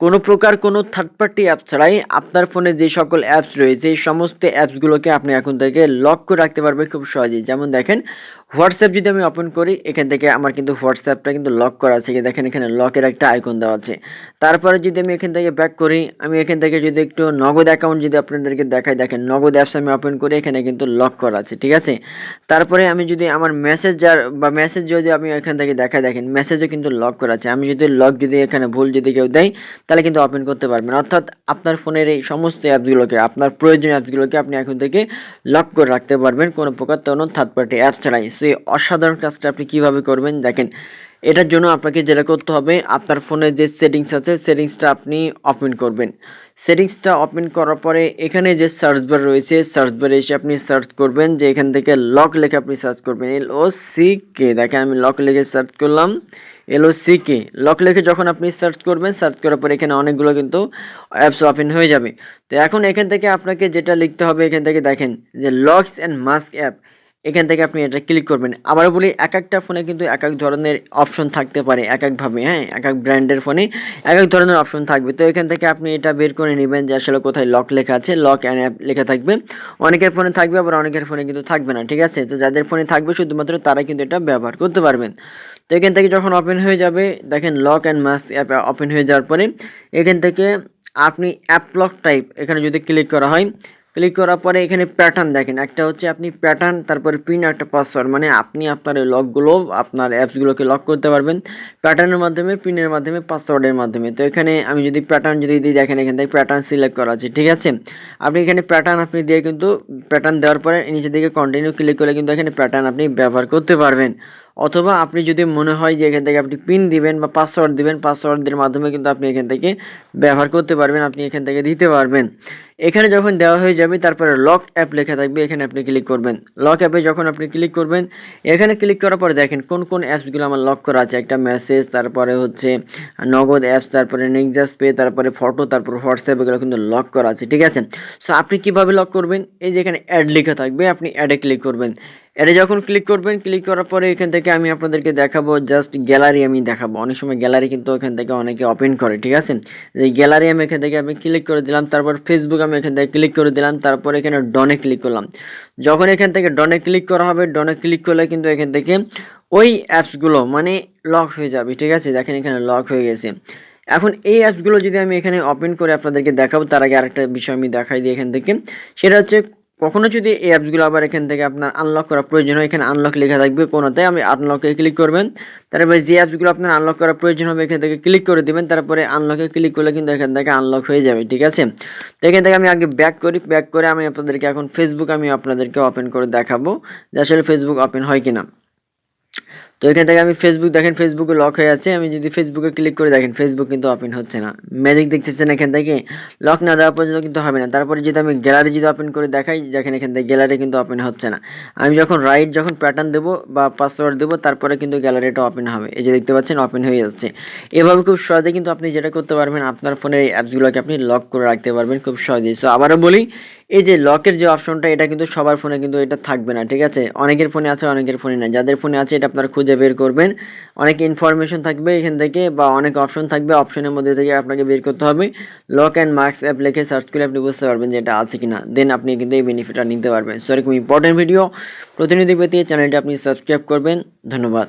কোনো প্রকার কোনো থার্ড পার্টি অ্যাপ ছাড়াই আপনার ফোনে যে সকল অ্যাপস রয়েছে, এই সমস্ত অ্যাপসগুলোকে আপনি এখন থেকে লক করে রাখতে পারবেন খুব সহজেই। যেমন দেখেন হোয়াটসঅ্যাপ যদি আমি ওপেন করি, এখান থেকে আমার কিন্তু হোয়াটসঅ্যাপটা কিন্তু লক করা আছে। এই দেখেন, এখানে লকের একটা আইকন দেওয়া আছে। তারপরে যদি আমি এখান থেকে ব্যাক করি, আমি এখান থেকে যদি একটু নগদ অ্যাকাউন্ট যদি আপনাদেরকে দেখাই, দেখেন নগদ অ্যাপস আমি ওপেন করি, এখানে কিন্তু লক করা আছে, ঠিক আছে? তারপরে আমি যদি আমার মেসেজ যার বা মেসেজ যদি আমি এখান থেকে দেখাই, দেখেন মেসেজও কিন্তু লক করা আছে। আমি যদি লক যদি এখানে ভুল যদি কেউ দেয় তাহলে কিন্তু ওপেন করতে পারবেন। অর্থাৎ আপনার ফোনের এই সমস্ত অ্যাপসগুলোকে আপনার প্রয়োজনীয় অ্যাপসগুলোকে আপনি এখন থেকে লক করে রাখতে পারবেন। কোনো প্রকার কোনো থার্ড পার্টি অ্যাপ ছাড়াই। সো এই অসাধারণ কাজটা আপনি কীভাবে করবেন দেখেন এটার জন্য আপনাকে যেটা করতে হবে, আপনার ফোনে যে সেটিংস আছে, সেটিংসটা আপনি ওপেন করবেন। সেটিংসটা ওপেন করার পরে এখানে যে সার্চ বার রয়েছে সার্চ বারে এসে আপনি সার্চ করবেন, যে এখান থেকে লক লিখে আপনি সার্চ করবেন। এল ও সি কে দেখেন আমি লক লিখে সার্চ করলাম। এল ও সি কে লক লিখে যখন আপনি সার্চ করবেন সার্চ করার পরে এখানে অনেকগুলো কিন্তু অ্যাপস ওপেন হয়ে যাবে। তো এখন এখান থেকে আপনাকে যেটা লিখতে হবে, এখান থেকে দেখেন যে লকস অ্যান্ড মাস্ক অ্যাপ এখান থেকে আপনি এটা ক্লিক করবেন। আবারও বলি, এক একটা ফোনে কিন্তু এক এক ধরনের অপশন থাকতে পারে, এক একভাবে হ্যাঁ? এক এক ব্র্যান্ডের ফোনে এক এক ধরনের অপশন থাকবে। তো এখান থেকে আপনি এটা বের করে নেবেন যে আসলে কোথায় লক লেখা আছে লক অ্যান্ড অ্যাপ লেখা থাকবে। অনেকের ফোনে থাকবে, আবার অনেকের ফোনে কিন্তু থাকবে না, ঠিক আছে? তো যাদের ফোনে থাকবে, শুধুমাত্র তারা কিন্তু এটা ব্যবহার করতে পারবেন। তো এখান থেকে যখন ওপেন হয়ে যাবে, দেখেন lock and mask app open হয়ে যাওয়ার পরে, এখান থেকে আপনি অ্যাপ লক টাইপ এখানে যদি ক্লিক করা হয় ক্লিক করার পরে এখানে প্যাটার্ন দেখেন। একটা হচ্ছে আপনি প্যাটার্ন তারপরে পিন একটা পাসওয়ার্ড মানে আপনি আপনার এই লকগুলো আপনার অ্যাপসগুলোকে লক করতে পারবেন প্যাটার্নের মাধ্যমে পিনের মাধ্যমে পাসওয়ার্ডের মাধ্যমে। তো এখানে আমি যদি প্যাটার্ন যদি দিই, দেখেন এখান থেকে প্যাটার্ন সিলেক্ট করা আছে, ঠিক আছে? আপনি এখানে প্যাটার্ন আপনি দিয়ে কিন্তু প্যাটার্ন দেওয়ার পরে নিচের দিকে কন্টিনিউ ক্লিক করলে কিন্তু এখানে প্যাটার্ন আপনি ব্যবহার করতে পারবেন। অথবা আপনি যদি মনে হয় যে এখান থেকে আপনি পিন দিবেন বা পাসওয়ার্ড দিবেন পাসওয়ার্ডের মাধ্যমে কিন্তু আপনি এখান থেকে ব্যবহার করতে পারবেন, আপনি এখান থেকে দিতে পারবেন। এখানে যখন দেওয়া হয়ে যাবে, তারপরে লক অ্যাপ লেখা থাকবে, এখানে আপনি ক্লিক করবেন। লক অ্যাপে যখন আপনি ক্লিক করবেন, এখানে ক্লিক করার পরে দেখেন কোন কোন অ্যাপসগুলো আমার লক করা আছে। একটা মেসেজ তারপরে হচ্ছে নগদ অ্যাপস তারপরে নেক্সাস পে তারপরে ফটো তারপর হোয়াটসঅ্যাপ এগুলো কিন্তু লক করা আছে, ঠিক আছে? সো আপনি কীভাবে লক করবেন? এই যে এখানে অ্যাড লেখা থাকবে, আপনি অ্যাডে ক্লিক করবেন। এটা যখন ক্লিক করবেন ক্লিক করার পরে এখান থেকে আমি আপনাদেরকে দেখাবো জাস্ট গ্যালারি আমি দেখাবো। অনেক সময় গ্যালারি কিন্তু এখান থেকে অনেকে ওপেন করে, ঠিক আছে? এই গ্যালারি আমি এখান থেকে আমি ক্লিক করে দিলাম, তারপর ফেসবুক আমি এখান থেকে ক্লিক করে দিলাম, তারপর এখানে ডনে ক্লিক করলাম। যখন এখান থেকে ডনে ক্লিক করা হবে ডনে ক্লিক করলে কিন্তু এখান থেকে ওই অ্যাপসগুলো মানে লক হয়ে যাবে, ঠিক আছে? দেখেন এখানে লক হয়ে গেছে। এখন এই অ্যাপসগুলো যদি আমি এখানে ওপেন করে আপনাদেরকে দেখাবো, তার আগে আরেকটা বিষয় আমি দেখাই দিই এখান থেকে। সেটা হচ্ছে কখনো যদি এই অ্যাপসগুলো আবার এখান থেকে আপনার আনলক করা প্রয়োজন হয়, এখানে আনলক লেখা থাকবে কোনোতে আমি আনলকে ক্লিক করবেন। তারপরে যে অ্যাপসগুলো আপনার আনলক করা প্রয়োজন হবে, এখান থেকে ক্লিক করে দেবেন। তারপরে আনলকে ক্লিক করলে কিন্তু এখান থেকে আনলক হয়ে যাবে, ঠিক আছে? তো এখান থেকে আমি আগে ব্যাক করি। ব্যাক করে আমি আপনাদেরকে এখন ফেসবুক আমি আপনাদেরকে ওপেন করে দেখাবো যে আসলে ফেসবুক ওপেন হয় কিনা। তো এখান থেকে আমি ফেসবুক দেখেন ফেসবুকে লক হয়ে আছে। আমি যদি ফেসবুকে ক্লিক করে দেখেন ফেসবুক কিন্তু ওপেন হচ্ছে না। ম্যাজিক দেখতেছেন এখান থেকে। লক না দেওয়া পর্যন্ত কিন্তু হবে না। তারপরে যদি আমি গ্যালারি যদি ওপেন করে দেখাই, দেখেন এখান থেকে গ্যালারি কিন্তু ওপেন হচ্ছে না। আমি যখন রাইট যখন প্যাটার্ন দেবো বা পাসওয়ার্ড দেবো, তারপরে কিন্তু গ্যালারিটা ওপেন হবে। এই যে দেখতে পাচ্ছেন ওপেন হয়ে যাচ্ছে। এভাবে খুব সহজে কিন্তু আপনি যেটা করতে পারবেন, আপনার ফোনের এই অ্যাপসগুলোকে আপনি লক করে রাখতে পারবেন খুব সহজেই। সো আবারও বলি এই যে লকের যে অপশনটা এটা কিন্তু সবার ফোনে কিন্তু এটা থাকবে না, ঠিক আছে? অনেকের ফোনে আছে, অনেকের ফোনে না যাদের ফোনে আছে, এটা আপনারা খুঁজে বের করবেন। অনেক ইনফরমেশন থাকবে এখান থেকে বা অনেক অপশন থাকবে। অপশনের মধ্যে থেকে আপনাকে বের করতে হবে। লক অ্যান্ড মার্কস অ্যাপ লিখে সার্চ করে আপনি বুঝতে পারবেন যে এটা আছে কিনা। দেন আপনি কিন্তু এই বেনিফিটটা নিতে পারবেন। সো এরকম ইম্পর্টেন্ট ভিডিও প্রতিনিধি পেতে চ্যানেলটি আপনি সাবস্ক্রাইব করবেন। ধন্যবাদ।